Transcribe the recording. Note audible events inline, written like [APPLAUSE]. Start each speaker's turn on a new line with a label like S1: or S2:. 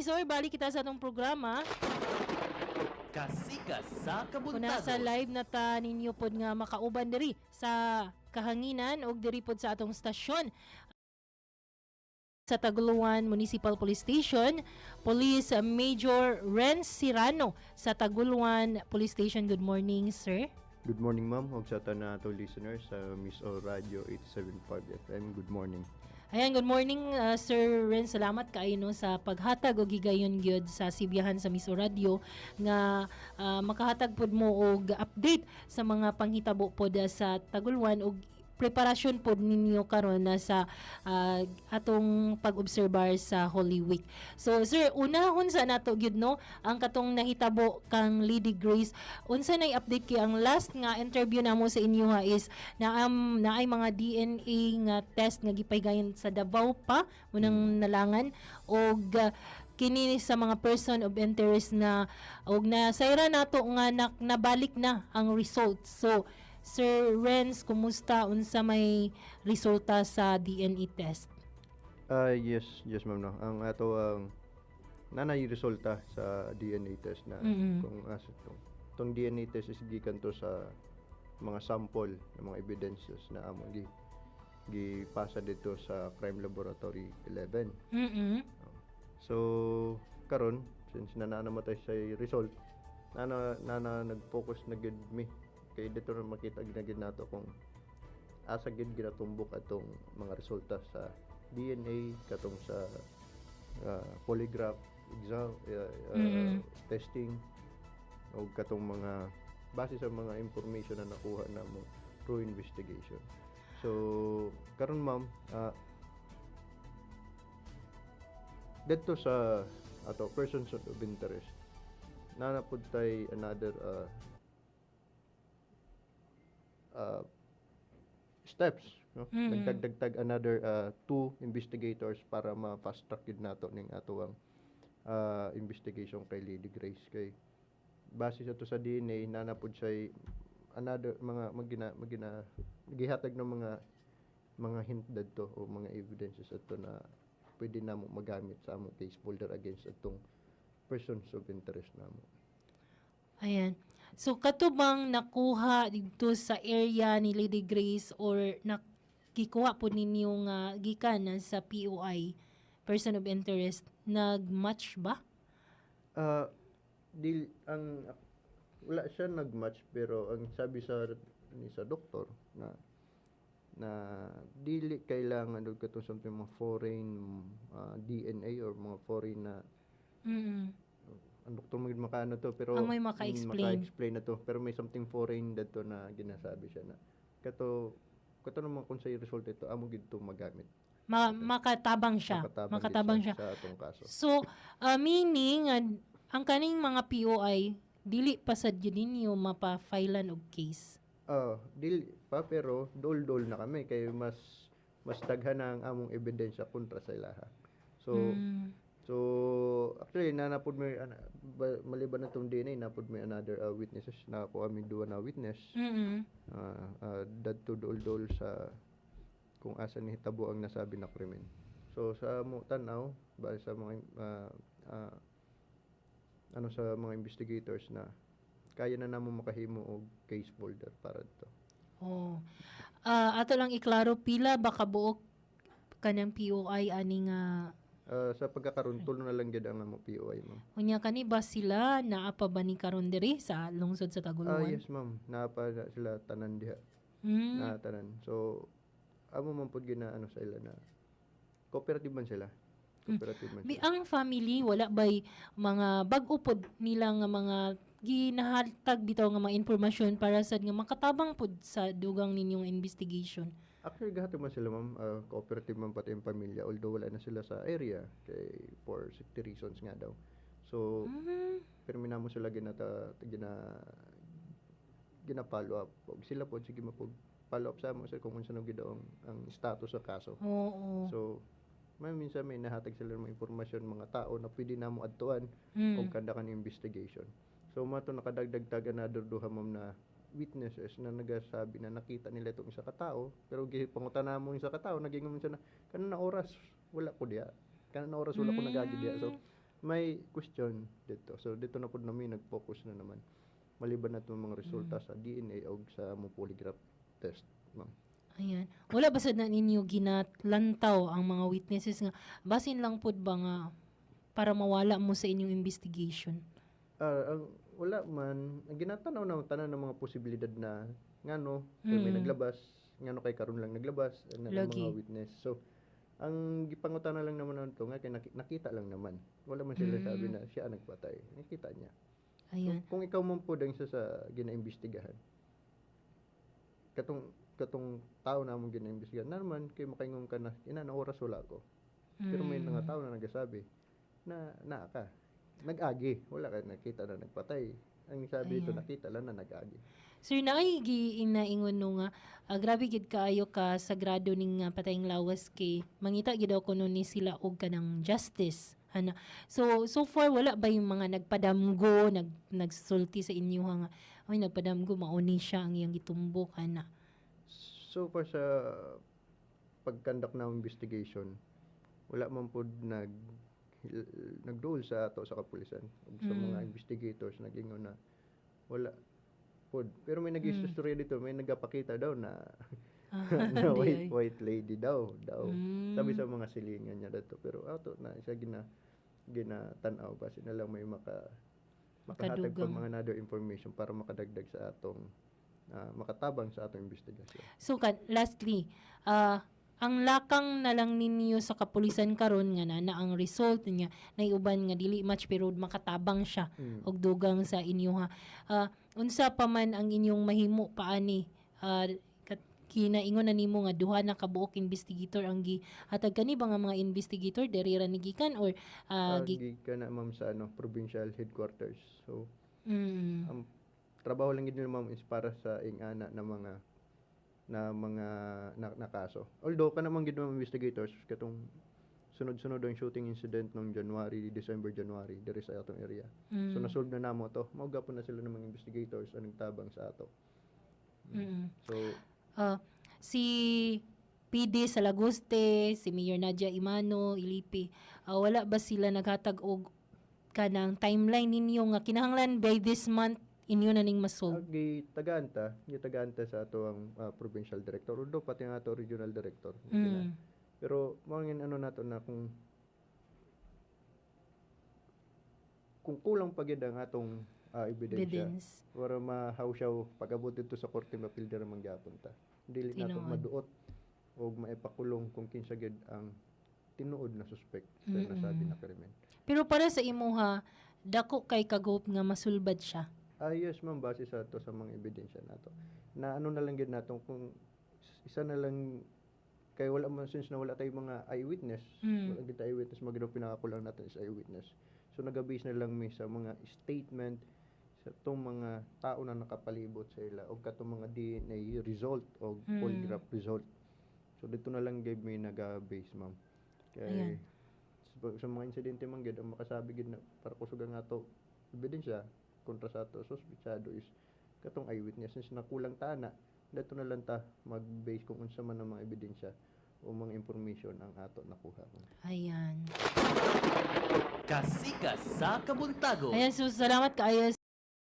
S1: Misor, balik kita sa atong programa.
S2: Kasika sa
S1: Kuna sa
S2: kabuntagon.
S1: live na ta ninyo pod nga makauban diri sa kahanginan og diri pod sa atong stasyon sa Taguluan Municipal Police Station, Police Major Renz Sirano sa Taguluan Police Station. Good morning, sir.
S3: Good morning, ma'am. Ug sa tanan nato listeners sa Miss O Radio 875 FM. Good morning.
S1: Ayan, good morning uh, Sir Ren. Salamat kaayo no sa paghatag og higayon gyud sa Sibiyahan sa Miso Radio nga uh, makahatag pod mo og update sa mga panghitabo pod sa Tagulwan og preparasyon pod ninyo karon na sa uh, atong pag-obserbar sa Holy Week. So sir, unahon sa nato gyud no ang katong nahitabo kang Lady Grace. Unsa nay update kay ang last nga interview namo sa inyo ha is na um, naay mga DNA nga test nga gipaygayon sa Davao pa unang nalangan og uh, kini sa mga person of interest na og na sayra nato nga na, nabalik na ang results. So Sir Renz, kumusta unsa may resulta sa DNA test?
S3: Ah, yes, yes, ma'am. No. Ang ato ang nanay resulta sa DNA test na
S1: Mm-mm.
S3: kung asa to. Tong DNA test is gikan to sa mga sample ng mga evidences na amo gi gipasa dito sa Crime Laboratory 11.
S1: Mm.
S3: So, karon since na namatay sa result, nana nana nag-focus na gid mi kay dito na makita gid na gid nato kung asa gid ginatumbok atong mga resulta sa DNA katong sa ah, polygraph exam uh, uh,
S1: Mm.
S3: testing o katong mga base sa mga information na nakuha namo through investigation. So, karon ma'am, ah, dito sa ato persons of interest nanapod tay another uh, uh, steps no
S1: Mm.
S3: nagdagdag another uh, two investigators para ma-fast track gid nato ning ato ang uh, investigation kay Lady Grace kay base sa to sa DNA nanapod siya another mga magina magina gihatag ng mga mga hint dadto o mga evidences ato na pwede namo magamit sa among case folder against atong persons of interest namo.
S1: Ayan. So katubang nakuha dito sa area ni Lady Grace or nakikuha po ninyo nga gikan sa POI person of interest nag-match ba?
S3: Ah, dil ang wala siya nag-match pero ang sabi sa ni sa doktor na na dili kailangan og katong something mga foreign ah, DNA or mga foreign na
S1: Mm.
S3: Ang doktor mo makaano to pero
S1: Ang may
S3: mm,
S1: maka-explain.
S3: maka-explain na to pero may something foreign dato na ginasabi siya na kato kato naman kung sa result ito amo gid to magamit
S1: Ma- makatabang siya.
S3: Makatabang
S1: Makatabang,
S3: gid
S1: siya.
S3: sa atong kaso
S1: So, uh, meaning uh, ang kaning mga POI dili pa sad yun ninyo mapa-filean og case.
S3: Ah, dili pa pero dol-dol na kami kay mas mas daghan ang among ebidensya kontra sa ilaha. So
S1: Mm.
S3: So actually nanapod may ana, ba- maliban na tong DNA napod may another uh, witnesses na ako aming duwa na witness.
S1: Mm.
S3: Uh, uh, dadto dol-dol sa kung asa ni hitabo ang nasabi na krimen. So sa mo tanaw ba sa mga ah, ah, ano sa mga investigators na kaya na namo makahimo og case folder para dito.
S1: Oh. Ah, ato lang iklaro pila baka buok kanang POI ani nga
S3: Ah, sa pagkakaroon tulo na lang gid ang amo POI ma'am.
S1: unya kani ba sila naa pa ba ni karon diri sa lungsod sa
S3: Ah
S1: Taguluan?
S3: yes ma'am, napa na sila tanan diha,
S1: Mm.
S3: na tanan. So amo man pud gina ano sa ila na cooperative man sila. Cooperative man
S1: Bi
S3: sila.
S1: ang family wala bay mga bag-o pod nila nga mga ginahatag bitaw nga mga impormasyon para sad nga makatabang pod sa dugang ninyong investigation.
S3: Actually gahatag man sila ma'am, ah, cooperative man pati ang pamilya although wala na sila sa area kay for safety reasons nga daw. So
S1: Mm.
S3: pero minamo sila ginata gina gina follow up. Pag sila po sige mapog follow up sa mo sir kung unsa nang gidaong ang status sa kaso.
S1: Oo.
S3: So, may minsan may nahatag sila ng mga impormasyon mga tao na pwede na mo adtuan
S1: Mm.
S3: kung kanda ka investigation. So, mato nakadagdag tag another duha ma'am na witnesses na nagasabi na nakita nila itong isa ka tao pero gipangutan na mo yung isa ka tao naging siya na kanan na oras wala ko diya kanan na oras wala ko nagagi diya so may question dito. So dito na po namin nag-focus na naman. Maliban na itong mga resulta sa DNA o sa mo polygraph test. Ma'am.
S1: Ayan. Wala ba sad na ninyo ginatlantaw ang mga witnesses nga basin lang pud ba nga para mawala mo sa inyong investigation?
S3: Ah, ang wala man, ang ginatanaw na tanan ng mga posibilidad na ngano kay may
S1: Mm.
S3: naglabas, ngano kay karon lang naglabas na ng mga witness. So ang gipangutana lang naman nito nga kay naki- nakita lang naman. Wala man sila
S1: Mm.
S3: sabi na siya ang nagpatay. Nakita niya. So,
S1: Ayan.
S3: kung ikaw man po dang isa sa ginaimbestigahan, katong katong tao na mong ginaimbestigahan, na naman kay makaingon ka na, ina na oras wala ko. Pero may
S1: Mm.
S3: mga tao na nagsasabi na naa ka. Nag-agi. Wala ka nakita na nagpatay. Ang sabi dito,
S1: Ayan.
S3: nakita lang na nag-agi.
S1: Sir na ay gi inaingon no nga ah, grabe gid kaayo ka sagrado ning nga patayng lawas kay mangita gid daw kuno ni sila og kanang justice ana so so far wala ba yung mga nagpadamgo nag nagsulti sa inyo nga ay nagpadamgo mauni siya ang iyang gitumbok ana
S3: So far sa pag-conduct ng investigation, wala man po nag nagduol sa ato sa kapulisan ug sa
S1: Mm.
S3: mga investigators nagingon na wala pod pero may nag
S1: Mm.
S3: dito may nagapakita daw na
S1: Ah, [LAUGHS]
S3: na white white lady daw daw
S1: Mm.
S3: sabi sa mga silingan niya dito pero ato na isa gina ginatanaw kasi na lang may maka makahatag pa
S1: Makadugang.
S3: mga another information para makadagdag sa atong ah, makatabang sa atong investigasyon
S1: So kan lastly, ah ang lakang na lang ninyo sa kapulisan karon nga na, na ang result niya na uban nga dili match pero makatabang siya
S3: Mm.
S1: og dugang sa inyo ha. Ah, unsa pa man ang inyong mahimo paani ah, kat- kinaingon na nimo nga duha na kabuok investigator ang gi hatag kani ba nga mga investigator diri ra ni gikan or ah,
S3: Ah,
S1: gi,
S3: gig ka na ma'am sa ano provincial headquarters so
S1: mm,
S3: ang trabaho lang gid nila ma'am is para sa ingana na mga na mga na, na kaso. Although ka naman gid investigators katong sunod-sunod ang shooting incident nung January December January diri sa atong area.
S1: Mm,
S3: so nasolve na namo to. Mao gapon na sila ng mga investigators anong tabang sa ato.
S1: Mm,
S3: so
S1: Ah, si PD Salaguste, si Mayor Nadia Imano, Ilipi, ah, wala ba sila naghatag og kanang timeline ninyo nga kinahanglan by this month inyo na ning masolve?
S3: agi tagaanta gi tagaanta sa ato ang ah, provincial director although pati ang ato regional director
S1: Mm.
S3: Pero mangin ano nato na kung kung kulang pa gid ang atong ah, ebidensya
S1: Evidence.
S3: para mahawsyaw pag-abot dito sa korte mapilder man gyapon ta. Dili nato maduot o maipakulong kung kinsa gid ang tinuod na suspect sa
S1: Mm-mm.
S3: nasabi na krimen.
S1: Pero para sa imo ha, dako kay kagop nga masulbad siya.
S3: Ah, yes, ma'am, base sa to sa mga ebidensya nato. Na ano na lang gid nato kung isa na lang kay wala man since na wala tayong mga eyewitness
S1: Mm.
S3: wala kita eyewitness magino pinakakulang natin is eyewitness so nagabase na lang mi sa mga statement sa tong mga tao na nakapalibot sa ila o katong mga DNA result o
S1: Mm.
S3: polygraph result so dito na lang gave mi naga-base ma'am kay sa, sa mga insidente man gid ang makasabi gid na para kusugan nga to ebidensya kontra sa to suspitsado is katong eyewitness since nakulang ta na dito na lang ta mag-base kung unsa man ang mga ebidensya o mga information ang ato nakuha
S1: Ayan.
S2: Kasikas sa Kabuntago.
S1: Ayan, so salamat kaayo